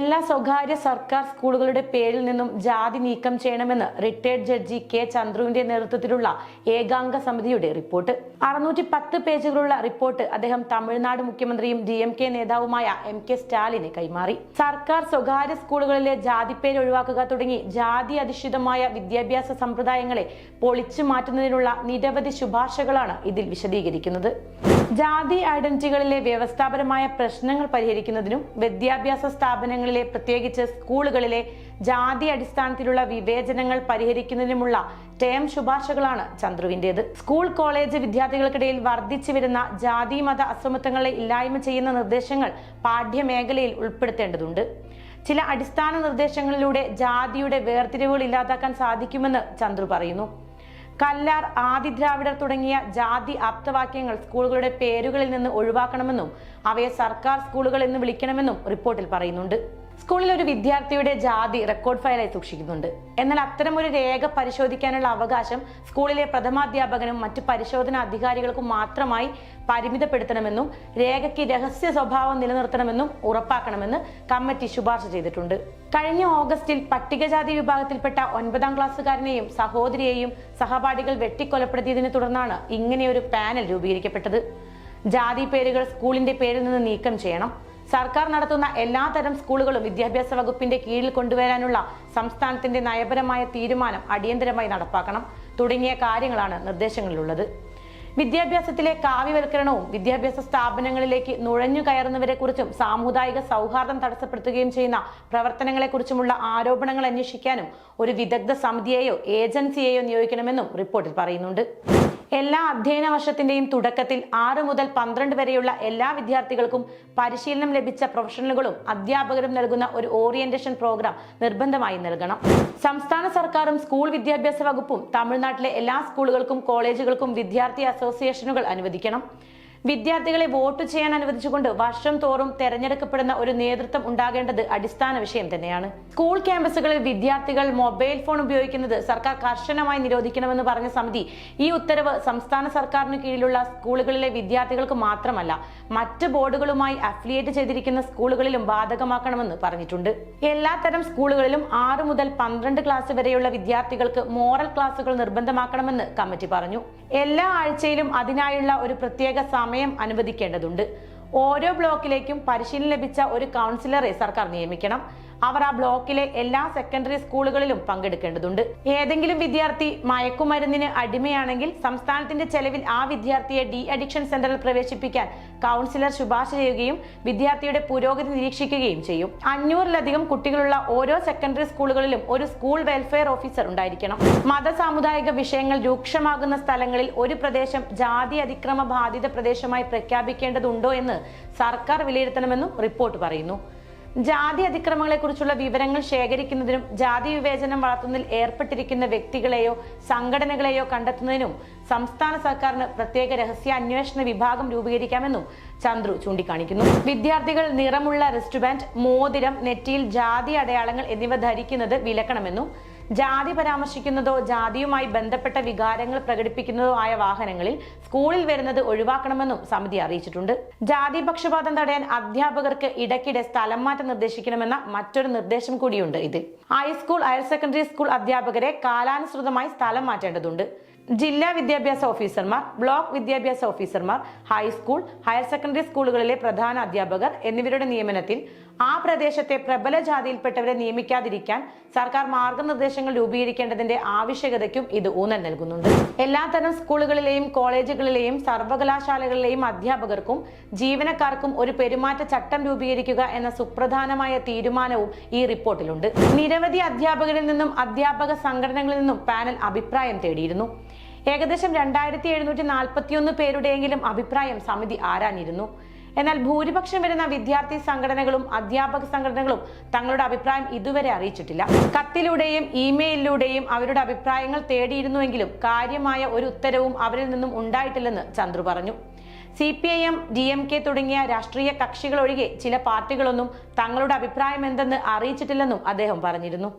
എല്ലാ സ്വകാര്യ സർക്കാർ സ്കൂളുകളുടെ പേരിൽ നിന്നും ജാതി നീക്കം ചെയ്യണമെന്ന് റിട്ടയർഡ് ജഡ്ജി കെ ചന്ദ്രുവിന്റെ നേതൃത്വത്തിലുള്ള ഏകാംഗ സമിതിയുടെ റിപ്പോർട്ട്. അറുന്നൂറ്റി പത്ത് പേജുകളുള്ള റിപ്പോർട്ട് അദ്ദേഹം തമിഴ്നാട് മുഖ്യമന്ത്രിയും ഡി എം കെ നേതാവുമായ എം കെ സ്റ്റാലിന് കൈമാറി. സർക്കാർ സ്വകാര്യ സ്കൂളുകളിലെ ജാതി പേര് ഒഴിവാക്കുക തുടങ്ങി ജാതി അധിഷ്ഠിതമായ വിദ്യാഭ്യാസ സമ്പ്രദായങ്ങളെ പൊളിച്ചു മാറ്റുന്നതിനുള്ള നിരവധി ശുപാർശകളാണ് ഇതിൽ വിശദീകരിക്കുന്നത്. ജാതി ഐഡന്റിറ്റികളിലെ വ്യവസ്ഥാപരമായ പ്രശ്നങ്ങൾ പരിഹരിക്കുന്നതിനും വിദ്യാഭ്യാസ സ്ഥാപനങ്ങളിലെ പ്രത്യേകിച്ച് സ്കൂളുകളിലെ ജാതി അടിസ്ഥാനത്തിലുള്ള വിവേചനങ്ങൾ പരിഹരിക്കുന്നതിനുമുള്ള ടേം ശുപാർശകളാണ് ചന്ദ്രുവിന്റേത്. സ്കൂൾ കോളേജ് വിദ്യാർത്ഥികൾക്കിടയിൽ വർദ്ധിച്ചു വരുന്ന ജാതി മത അസമത്വങ്ങളെ ഇല്ലായ്മ ചെയ്യുന്ന നിർദ്ദേശങ്ങൾ പാഠ്യമേഖലയിൽ ഉൾപ്പെടുത്തേണ്ടതുണ്ട്. ചില അടിസ്ഥാന നിർദ്ദേശങ്ങളിലൂടെ ജാതിയുടെ വേർതിരിവുകൾ ഇല്ലാതാക്കാൻ സാധിക്കുമെന്ന് ചന്ദ്രു പറയുന്നു. കല്ലാർ ആദിദ്രാവിഡർ തുടങ്ങിയ ജാതി ആപ്തവാക്യങ്ങൾ സ്കൂളുകളുടെ പേരുകളിൽ നിന്ന് ഒഴിവാക്കണമെന്നും അവയെ സർക്കാർ സ്കൂളുകൾ എന്ന് വിളിക്കണമെന്നും റിപ്പോർട്ടിൽ പറയുന്നുണ്ട്. സ്കൂളിൽ ഒരു വിദ്യാർത്ഥിയുടെ ജാതി റെക്കോർഡ് ഫയലായി സൂക്ഷിക്കുന്നുണ്ട്. എന്നാൽ അത്തരം ഒരു രേഖ പരിശോധിക്കാനുള്ള അവകാശം സ്കൂളിലെ പ്രഥമാധ്യാപകനും മറ്റ് പരിശോധനാ അധികാരികൾക്കും മാത്രമായി പരിമിതപ്പെടുത്തണമെന്നും രേഖയ്ക്ക് രഹസ്യ സ്വഭാവം നിലനിർത്തണമെന്നും ഉറപ്പാക്കണമെന്ന് കമ്മിറ്റി ശുപാർശ ചെയ്തിട്ടുണ്ട്. കഴിഞ്ഞ ഓഗസ്റ്റിൽ പട്ടികജാതി വിഭാഗത്തിൽപ്പെട്ട ഒൻപതാം ക്ലാസ്സുകാരനെയും സഹോദരിയെയും സഹപാഠികൾ വെട്ടിക്കൊലപ്പെടുത്തിയതിനെ തുടർന്നാണ് ഇങ്ങനെയൊരു പാനൽ രൂപീകരിക്കപ്പെട്ടത്. ജാതി പേരുകൾ സ്കൂളിന്റെ പേരിൽ നിന്ന് നീക്കം ചെയ്യണം. സർക്കാർ നടത്തുന്ന എല്ലാതരം സ്കൂളുകളും വിദ്യാഭ്യാസ വകുപ്പിന്റെ കീഴിൽ കൊണ്ടുവരാനുള്ള സംസ്ഥാനത്തിന്റെ നയപരമായ തീരുമാനം അടിയന്തരമായി നടപ്പാക്കണം തുടങ്ങിയ കാര്യങ്ങളാണ് നിർദ്ദേശങ്ങളിലുള്ളത്. വിദ്യാഭ്യാസത്തിലെ കാവ്യവൽക്കരണവും വിദ്യാഭ്യാസ സ്ഥാപനങ്ങളിലേക്ക് നുഴഞ്ഞു കയറുന്നവരെ കുറിച്ചും സാമുദായിക സൗഹാർദ്ദം തടസ്സപ്പെടുത്തുകയും ചെയ്യുന്ന പ്രവർത്തനങ്ങളെക്കുറിച്ചുമുള്ള ആരോപണങ്ങൾ അന്വേഷിക്കാനും ഒരു വിദഗ്ധ സമിതിയെയോ ഏജൻസിയെയോ നിയോഗിക്കണമെന്നും റിപ്പോർട്ടിൽ പറയുന്നുണ്ട്. എല്ലാ അധ്യയന വർഷത്തിന്റെയും തുടക്കത്തിൽ ആറ് മുതൽ പന്ത്രണ്ട് വരെയുള്ള എല്ലാ വിദ്യാർത്ഥികൾക്കും പരിശീലനം ലഭിച്ച പ്രൊഫഷണലുകളും അധ്യാപകരും നൽകുന്ന ഒരു ഓറിയന്റേഷൻ പ്രോഗ്രാം നിർബന്ധമായി നൽകണം. സംസ്ഥാന സർക്കാരും സ്കൂൾ വിദ്യാഭ്യാസ വകുപ്പും തമിഴ്നാട്ടിലെ എല്ലാ സ്കൂളുകൾക്കും കോളേജുകൾക്കും വിദ്യാർത്ഥി അസോസിയേഷനുകൾ അനുവദിക്കണം. വിദ്യാർത്ഥികളെ വോട്ട് ചെയ്യാൻ അനുവദിച്ചുകൊണ്ട് വർഷം തോറും തെരഞ്ഞെടുക്കപ്പെടുന്ന ഒരു നേതൃത്വം ഉണ്ടാകേണ്ടത് അടിസ്ഥാന വിഷയം തന്നെയാണ്. സ്കൂൾ ക്യാമ്പസുകളിൽ വിദ്യാർത്ഥികൾ മൊബൈൽ ഫോൺ ഉപയോഗിക്കുന്നത് സർക്കാർ കർശനമായി നിരോധിക്കണമെന്ന് പറഞ്ഞ സമിതി ഈ ഉത്തരവ് സംസ്ഥാന സർക്കാരിന് കീഴിലുള്ള സ്കൂളുകളിലെ വിദ്യാർത്ഥികൾക്ക് മാത്രമല്ല മറ്റ് ബോർഡുകളുമായി അഫിലിയേറ്റ് ചെയ്തിരിക്കുന്ന സ്കൂളുകളിലും ബാധകമാക്കണമെന്ന് പറഞ്ഞിട്ടുണ്ട്. എല്ലാത്തരം സ്കൂളുകളിലും ആറ് മുതൽ പന്ത്രണ്ട് ക്ലാസ് വരെയുള്ള വിദ്യാർത്ഥികൾക്ക് മോറൽ ക്ലാസുകൾ നിർബന്ധമാക്കണമെന്ന് കമ്മിറ്റി പറഞ്ഞു. എല്ലാ ആഴ്ചയിലും അതിനായുള്ള ഒരു പ്രത്യേക സമയം അനുവദിക്കേണ്ടതുണ്ട്. ഓരോ ബ്ലോക്കിലേക്കും പരിശീലനം ലഭിച്ച ഒരു കൗൺസിലറെ സർക്കാർ നിയമിക്കണം. അവർ ആ ബ്ലോക്കിലെ എല്ലാ സെക്കൻഡറി സ്കൂളുകളിലും പങ്കെടുക്കേണ്ടതുണ്ട്. ഏതെങ്കിലും വിദ്യാർത്ഥി മയക്കുമരുന്നിന് അടിമയാണെങ്കിൽ സംസ്ഥാനത്തിന്റെ ചെലവിൽ ആ വിദ്യാർത്ഥിയെ ഡി അഡിക്ഷൻ സെന്ററിൽ പ്രവേശിപ്പിക്കാൻ കൗൺസിലർ ശുപാർശ ചെയ്യുകയും വിദ്യാർത്ഥിയുടെ പുരോഗതി നിരീക്ഷിക്കുകയും ചെയ്യും. അഞ്ഞൂറിലധികം കുട്ടികളുള്ള ഓരോ സെക്കൻഡറി സ്കൂളുകളിലും ഒരു സ്കൂൾ വെൽഫെയർ ഓഫീസർ ഉണ്ടായിരിക്കണം. മത സാമുദായിക വിഷയങ്ങൾ രൂക്ഷമാകുന്ന സ്ഥലങ്ങളിൽ ഒരു പ്രദേശം ജാതി അതിക്രമ ബാധിത പ്രദേശമായി പ്രഖ്യാപിക്കേണ്ടതുണ്ടോ എന്ന് സർക്കാർ വിലയിരുത്തണമെന്നും റിപ്പോർട്ട് പറയുന്നു. ജാതി അതിക്രമങ്ങളെക്കുറിച്ചുള്ള വിവരങ്ങൾ ശേഖരിക്കുന്നതിനും ജാതി വിവേചനം വളർത്തുന്നതിൽ ഏർപ്പെട്ടിരിക്കുന്ന വ്യക്തികളെയോ സംഘടനകളെയോ കണ്ടെത്തുന്നതിനും സംസ്ഥാന സർക്കാരിന് പ്രത്യേക രഹസ്യ അന്വേഷണ വിഭാഗം രൂപീകരിക്കാമെന്നും ചന്ദ്രു ചൂണ്ടിക്കാണിക്കുന്നു. വിദ്യാർത്ഥികൾ നിറമുള്ള റിസ്റ്റ് ബാൻഡ് മോതിരം നെറ്റിയിൽ ജാതി അടയാളങ്ങൾ എന്നിവ ധരിക്കുന്നത് വിലക്കണമെന്നും ജാതി പരാമർശിക്കുന്നതോ ജാതിയുമായി ബന്ധപ്പെട്ട വികാരങ്ങൾ പ്രകടിപ്പിക്കുന്നതോ ആയ വാഹനങ്ങളിൽ സ്കൂളിൽ വരുന്നത് ഒഴിവാക്കണമെന്നും സമിതി അറിയിച്ചിട്ടുണ്ട്. ജാതി പക്ഷപാതം തടയാൻ അധ്യാപകർക്ക് ഇടയ്ക്കിടെ സ്ഥലം മാറ്റം നിർദ്ദേശിക്കണമെന്ന മറ്റൊരു നിർദ്ദേശം കൂടിയുണ്ട് ഇതിൽ ഹൈസ്കൂൾ ഹയർ സെക്കൻഡറി സ്കൂൾ അധ്യാപകരെ കാലാനുസൃതമായി സ്ഥലം മാറ്റേണ്ടതുണ്ട്. ജില്ലാ വിദ്യാഭ്യാസ ഓഫീസർമാർ ബ്ലോക്ക് വിദ്യാഭ്യാസ ഓഫീസർമാർ ഹൈസ്കൂൾ ഹയർ സെക്കൻഡറി സ്കൂളുകളിലെ പ്രധാന അധ്യാപകർ എന്നിവരുടെ നിയമനത്തിൽ ആ പ്രദേശത്തെ പ്രബല ജാതിയിൽപ്പെട്ടവരെ നിയമിക്കാതിരിക്കാൻ സർക്കാർ മാർഗനിർദ്ദേശങ്ങൾ രൂപീകരിക്കേണ്ടതിന്റെ ആവശ്യകതയ്ക്കും ഇത് ഊന്നൽ നൽകുന്നുണ്ട്. എല്ലാത്തരം സ്കൂളുകളിലെയും കോളേജുകളിലെയും സർവകലാശാലകളിലെയും അധ്യാപകർക്കും ജീവനക്കാർക്കും ഒരു പെരുമാറ്റ ചട്ടം രൂപീകരിക്കുക എന്ന സുപ്രധാനമായ തീരുമാനവും ഈ റിപ്പോർട്ടിലുണ്ട്. നിരവധി അധ്യാപകരിൽ നിന്നും അധ്യാപക സംഘടനകളിൽ നിന്നും പാനൽ അഭിപ്രായം തേടിയിരുന്നു. ഏകദേശം രണ്ടായിരത്തി എഴുന്നൂറ്റി നാൽപ്പത്തിയൊന്ന് പേരുടെയെങ്കിലും അഭിപ്രായം സമിതി ആരാഞ്ഞിരുന്നു. എന്നാൽ ഭൂരിപക്ഷം വരുന്ന വിദ്യാർത്ഥി സംഘടനകളും അധ്യാപക സംഘടനകളും തങ്ങളുടെ അഭിപ്രായം ഇതുവരെ അറിയിച്ചിട്ടില്ല. കത്തിലൂടെയും ഇമെയിലിലൂടെയും അവരുടെ അഭിപ്രായങ്ങൾ തേടിയിരുന്നുവെങ്കിലും കാര്യമായ ഒരു ഉത്തരവും അവരിൽ നിന്നും ഉണ്ടായിട്ടില്ലെന്ന് ചന്ദ്രു പറഞ്ഞു. C P I M D M K തുടങ്ങിയ രാഷ്ട്രീയ കക്ഷികളൊഴികെ ചില പാർട്ടികളൊന്നും തങ്ങളുടെ അഭിപ്രായം എന്തെന്ന് അറിയിച്ചിട്ടില്ലെന്നും അദ്ദേഹം പറഞ്ഞിരുന്നു.